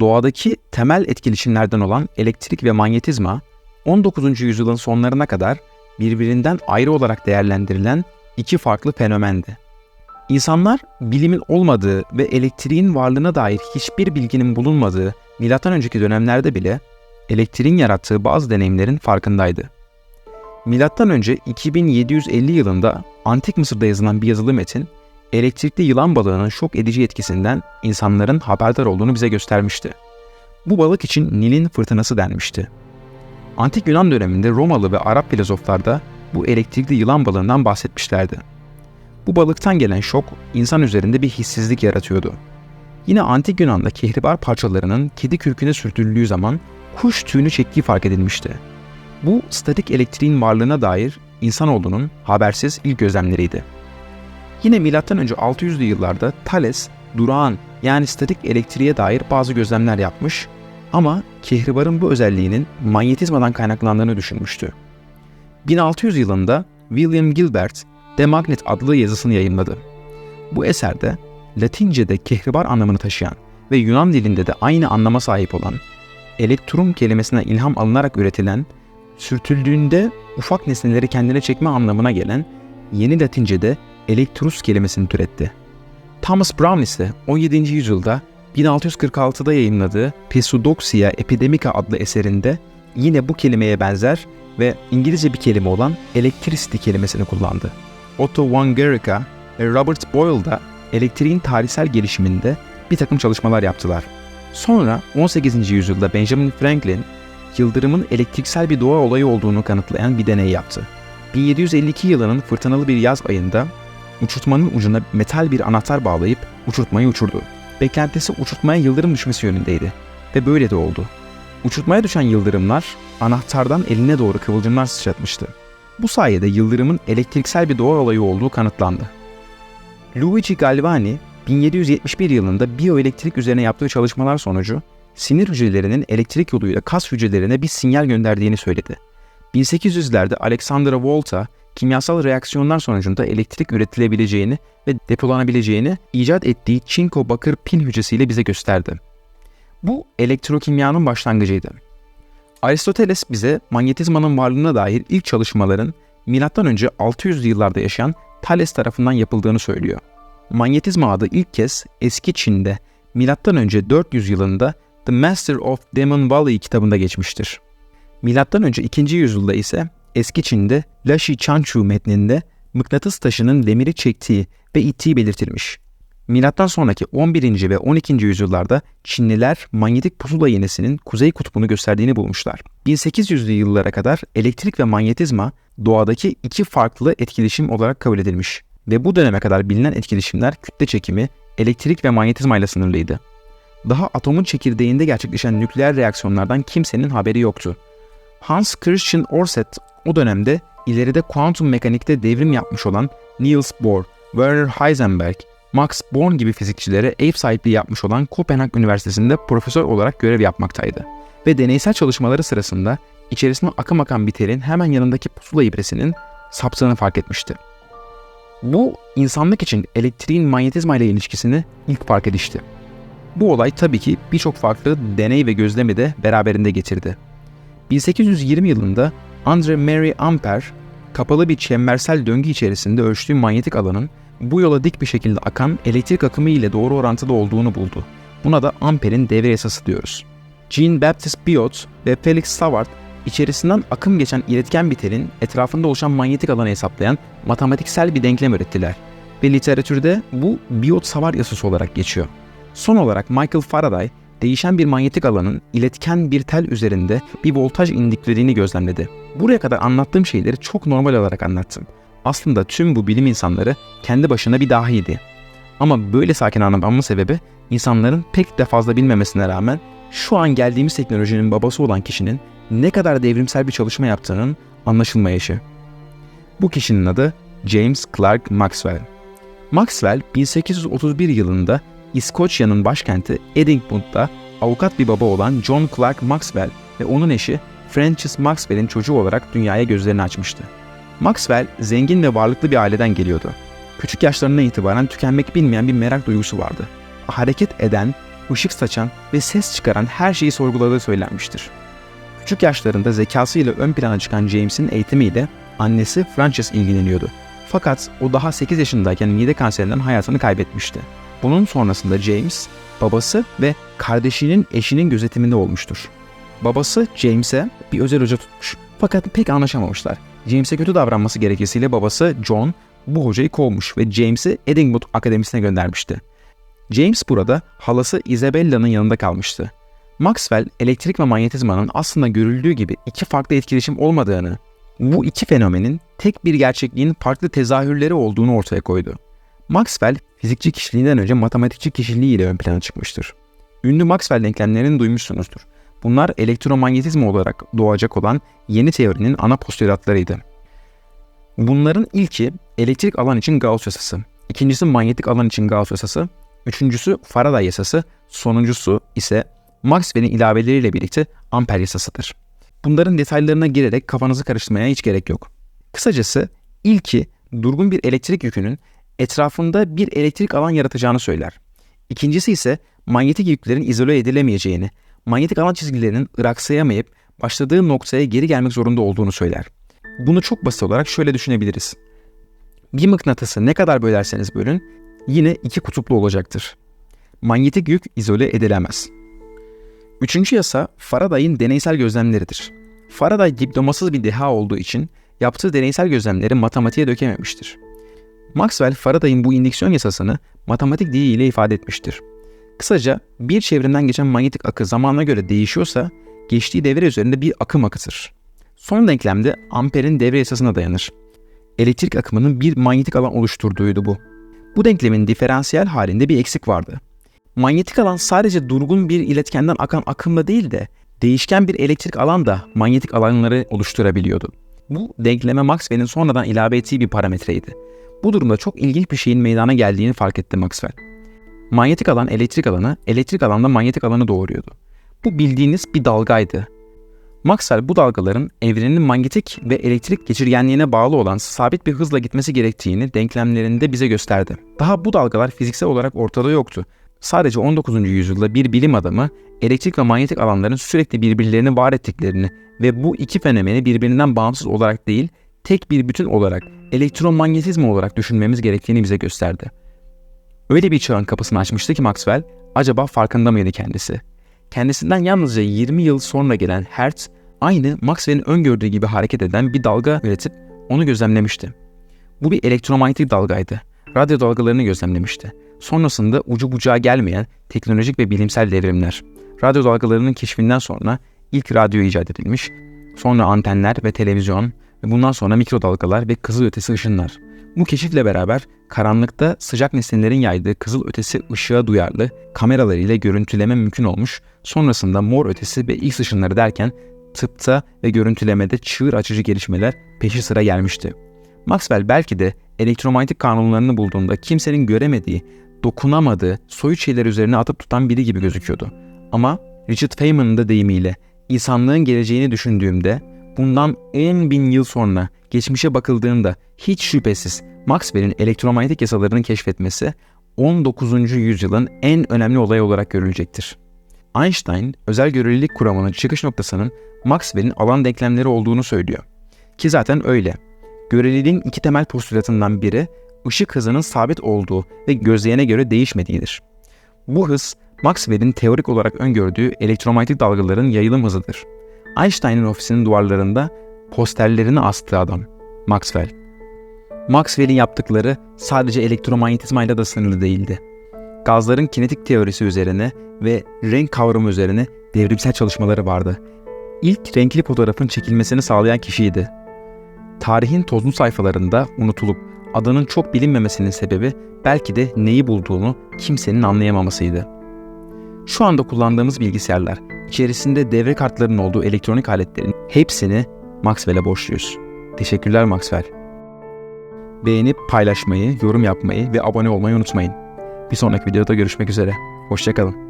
Doğadaki temel etkileşimlerden olan elektrik ve manyetizma 19. yüzyılın sonlarına kadar birbirinden ayrı olarak değerlendirilen iki farklı fenomendi. İnsanlar bilimin olmadığı ve elektriğin varlığına dair hiçbir bilginin bulunmadığı milattan önceki dönemlerde bile elektriğin yarattığı bazı deneyimlerin farkındaydı. Milattan önce 2750 yılında Antik Mısır'da yazılan bir yazılı metin, elektrikli yılan balığının şok edici etkisinden insanların haberdar olduğunu bize göstermişti. Bu balık için Nil'in fırtınası denmişti. Antik Yunan döneminde Romalı ve Arap filozoflar da bu elektrikli yılan balığından bahsetmişlerdi. Bu balıktan gelen şok insan üzerinde bir hissizlik yaratıyordu. Yine Antik Yunan'da kehribar parçalarının kedi kürküne sürtüldüğü zaman kuş tüyünü çektiği fark edilmişti. Bu statik elektriğin varlığına dair insanoğlunun habersiz ilk gözlemleriydi. Yine M.Ö. 600'lü yıllarda Thales, durağan yani statik elektriğe dair bazı gözlemler yapmış ama kehribarın bu özelliğinin manyetizmadan kaynaklandığını düşünmüştü. 1600 yılında William Gilbert De Magnet adlı yazısını yayınladı. Bu eserde Latince'de kehribar anlamını taşıyan ve Yunan dilinde de aynı anlama sahip olan elektrum kelimesine ilham alınarak üretilen, sürtüldüğünde ufak nesneleri kendine çekme anlamına gelen yeni Latince'de elektrus kelimesini türetti. Thomas Brown ise 17. yüzyılda 1646'da yayınladığı Pseudoxia Epidemica adlı eserinde yine bu kelimeye benzer ve İngilizce bir kelime olan electricity kelimesini kullandı. Otto von Guericke ve Robert Boyle da elektriğin tarihsel gelişiminde bir takım çalışmalar yaptılar. Sonra 18. yüzyılda Benjamin Franklin, yıldırımın elektriksel bir doğa olayı olduğunu kanıtlayan bir deney yaptı. 1752 yılının fırtınalı bir yaz ayında uçurtmanın ucuna metal bir anahtar bağlayıp uçurtmayı uçurdu. Beklentisi uçurtmaya yıldırım düşmesi yönündeydi ve böyle de oldu. Uçurtmaya düşen yıldırımlar anahtardan eline doğru kıvılcımlar sıçratmıştı. Bu sayede yıldırımın elektriksel bir doğa olayı olduğu kanıtlandı. Luigi Galvani 1771 yılında biyoelektrik üzerine yaptığı çalışmalar sonucu sinir hücrelerinin elektrik yoluyla kas hücrelerine bir sinyal gönderdiğini söyledi. 1800'lerde Alexander Volta kimyasal reaksiyonlar sonucunda elektrik üretilebileceğini ve depolanabileceğini icat ettiği çinko bakır pin hücresiyle bize gösterdi. Bu elektrokimyanın başlangıcıydı. Aristoteles bize manyetizmanın varlığına dair ilk çalışmaların M.Ö. 600 yıllarda yaşayan Thales tarafından yapıldığını söylüyor. Manyetizma adı ilk kez eski Çin'de M.Ö. 400 yılında The Master of Demon Valley kitabında geçmiştir. M.Ö. 2. yüzyılda ise eski Çin'de Lashi Chanchu metninde mıknatıs taşının demiri çektiği ve ittiği belirtilmiş. Milattan sonraki 11. ve 12. yüzyıllarda Çinliler manyetik pusula iğnesinin kuzey kutbunu gösterdiğini bulmuşlar. 1800'lü yıllara kadar elektrik ve manyetizma doğadaki iki farklı etkileşim olarak kabul edilmiş ve bu döneme kadar bilinen etkileşimler kütle çekimi, elektrik ve manyetizma ile sınırlıydı. Daha atomun çekirdeğinde gerçekleşen nükleer reaksiyonlardan kimsenin haberi yoktu. Hans Christian Oersted o dönemde ileride kuantum mekanikte devrim yapmış olan Niels Bohr, Werner Heisenberg, Max Born gibi fizikçilere ev sahipliği yapmış olan Kopenhag Üniversitesi'nde profesör olarak görev yapmaktaydı. Ve deneysel çalışmaları sırasında içerisine akım akan bir telin hemen yanındaki pusula ibresinin saptığını fark etmişti. Bu insanlık için elektriğin manyetizma ile ilişkisini ilk fark edişti. Bu olay tabii ki birçok farklı deney ve gözlemi de beraberinde getirdi. 1820 yılında Andre Mary Ampere, kapalı bir çembersel döngü içerisinde ölçtüğü manyetik alanın bu yola dik bir şekilde akan elektrik akımı ile doğru orantılı olduğunu buldu. Buna da Ampere'in devre yasası diyoruz. Jean-Baptiste Biot ve Felix Savart içerisinden akım geçen iletken bir telin etrafında oluşan manyetik alanı hesaplayan matematiksel bir denklem ürettiler ve literatürde bu Biot-Savart yasası olarak geçiyor. Son olarak Michael Faraday değişen bir manyetik alanın iletken bir tel üzerinde bir voltaj indiklediğini gözlemledi. Buraya kadar anlattığım şeyleri çok normal olarak anlattım. Aslında tüm bu bilim insanları kendi başına bir dahiydi. Ama böyle sakin anlatmamın sebebi insanların pek de fazla bilmemesine rağmen şu an geldiğimiz teknolojinin babası olan kişinin ne kadar devrimsel bir çalışma yaptığının anlaşılmayışı. Bu kişinin adı James Clerk Maxwell. Maxwell 1831 yılında İskoçya'nın başkenti Edinburgh'da avukat bir baba olan John Clark Maxwell ve onun eşi Frances Maxwell'in çocuğu olarak dünyaya gözlerini açmıştı. Maxwell zengin ve varlıklı bir aileden geliyordu. Küçük yaşlarından itibaren tükenmek bilmeyen bir merak duygusu vardı. Hareket eden, ışık saçan ve ses çıkaran her şeyi sorguladığı söylenmiştir. Küçük yaşlarında zekasıyla ön plana çıkan James'in eğitimiyle annesi Frances ilgileniyordu. Fakat o daha 8 yaşındayken mide kanserinden hayatını kaybetmişti. Bunun sonrasında James, babası ve kardeşinin eşinin gözetiminde olmuştur. Babası James'e bir özel hoca tutmuş. Fakat pek anlaşamamışlar. James'e kötü davranması gerekçesiyle babası John bu hocayı kovmuş ve James'i Edinburgh Akademisi'ne göndermişti. James burada halası Isabella'nın yanında kalmıştı. Maxwell elektrik ve manyetizmanın aslında görüldüğü gibi iki farklı etkileşim olmadığını, bu iki fenomenin tek bir gerçekliğin farklı tezahürleri olduğunu ortaya koydu. Maxwell fizikçi kişiliğinden önce matematikçi kişiliğiyle ön plana çıkmıştır. Ünlü Maxwell denklemlerini duymuşsunuzdur. Bunlar elektromanyetizma olarak doğacak olan yeni teorinin ana postulatlarıydı. Bunların ilki elektrik alan için Gauss yasası, ikincisi manyetik alan için Gauss yasası, üçüncüsü Faraday yasası, sonuncusu ise Maxwell'in ilaveleriyle birlikte amper yasasıdır. Bunların detaylarına girerek kafanızı karıştırmaya hiç gerek yok. Kısacası ilki durgun bir elektrik yükünün etrafında bir elektrik alan yaratacağını söyler. İkincisi ise manyetik yüklerin izole edilemeyeceğini, manyetik alan çizgilerinin ıraksayamayıp başladığı noktaya geri gelmek zorunda olduğunu söyler. Bunu çok basit olarak şöyle düşünebiliriz. Bir mıknatısı ne kadar bölerseniz bölün yine iki kutuplu olacaktır. Manyetik yük izole edilemez. Üçüncü yasa Faraday'ın deneysel gözlemleridir. Faraday diplomasız bir deha olduğu için yaptığı deneysel gözlemleri matematiğe dökememiştir. Maxwell Faraday'ın bu indüksiyon yasasını matematik diliyle ifade etmiştir. Kısaca bir çevremden geçen manyetik akı zamanına göre değişiyorsa geçtiği devre üzerinde bir akım akıtır. Son denklemde amperin devre yasasına dayanır. Elektrik akımının bir manyetik alan oluşturduğuydu bu. Bu denklemin diferansiyel halinde bir eksik vardı. Manyetik alan sadece durgun bir iletkenden akan akımla değil de değişken bir elektrik alan da manyetik alanları oluşturabiliyordu. Bu denkleme Maxwell'in sonradan ilave ettiği bir parametreydi. Bu durumda çok ilginç bir şeyin meydana geldiğini fark etti Maxwell. Manyetik alan elektrik alanı, elektrik alan da manyetik alanı doğuruyordu. Bu bildiğiniz bir dalgaydı. Maxwell bu dalgaların evrenin manyetik ve elektrik geçirgenliğine bağlı olan sabit bir hızla gitmesi gerektiğini denklemlerinde bize gösterdi. Daha bu dalgalar fiziksel olarak ortada yoktu. Sadece 19. yüzyılda bir bilim adamı elektrik ve manyetik alanların sürekli birbirlerini var ettiklerini ve bu iki fenomeni birbirinden bağımsız olarak değil, tek bir bütün olarak elektromanyetizma olarak düşünmemiz gerektiğini bize gösterdi. Öyle bir çağın kapısını açmıştı ki Maxwell, acaba farkında mıydı kendisi? Kendisinden yalnızca 20 yıl sonra gelen Hertz, aynı Maxwell'in öngördüğü gibi hareket eden bir dalga üretip onu gözlemlemişti. Bu bir elektromanyetik dalgaydı. Radyo dalgalarını gözlemlemişti. Sonrasında ucu bucağı gelmeyen teknolojik ve bilimsel devrimler. Radyo dalgalarının keşfinden sonra ilk radyo icat edilmiş, sonra antenler ve televizyon bundan sonra mikrodalgalar ve kızıl ötesi ışınlar. Bu keşifle beraber karanlıkta sıcak nesnelerin yaydığı kızıl ötesi ışığa duyarlı kameralar ile görüntüleme mümkün olmuş, sonrasında mor ötesi ve X ışınları derken tıpta ve görüntülemede çığır açıcı gelişmeler peşi sıra gelmişti. Maxwell belki de elektromanyetik kanunlarını bulduğunda kimsenin göremediği, dokunamadığı, soyut şeyler üzerine atıp tutan biri gibi gözüküyordu. Ama Richard Feynman'ın da deyimiyle insanlığın geleceğini düşündüğümde bundan 10 bin yıl sonra geçmişe bakıldığında hiç şüphesiz Maxwell'in elektromanyetik yasalarını keşfetmesi 19. yüzyılın en önemli olayı olarak görülecektir. Einstein, özel görelilik kuramının çıkış noktasının Maxwell'in alan denklemleri olduğunu söylüyor. Ki zaten öyle. Göreliliğin iki temel postulatından biri ışık hızının sabit olduğu ve gözleyene göre değişmediğidir. Bu hız Maxwell'in teorik olarak öngördüğü elektromanyetik dalgaların yayılım hızıdır. Einstein'ın ofisinin duvarlarında posterlerini astığı adam Maxwell. Maxwell'in yaptıkları sadece elektromanyetizmayla da sınırlı değildi. Gazların kinetik teorisi üzerine ve renk kavramı üzerine devrimsel çalışmaları vardı. İlk renkli fotoğrafın çekilmesini sağlayan kişiydi. Tarihin tozlu sayfalarında unutulup adının çok bilinmemesinin sebebi belki de neyi bulduğunu kimsenin anlayamamasıydı. Şu anda kullandığımız bilgisayarlar, içerisinde devre kartlarının olduğu elektronik aletlerin hepsini Maxwell'e borçluyuz. Teşekkürler Maxwell. Beğenip paylaşmayı, yorum yapmayı ve abone olmayı unutmayın. Bir sonraki videoda görüşmek üzere. Hoşçakalın.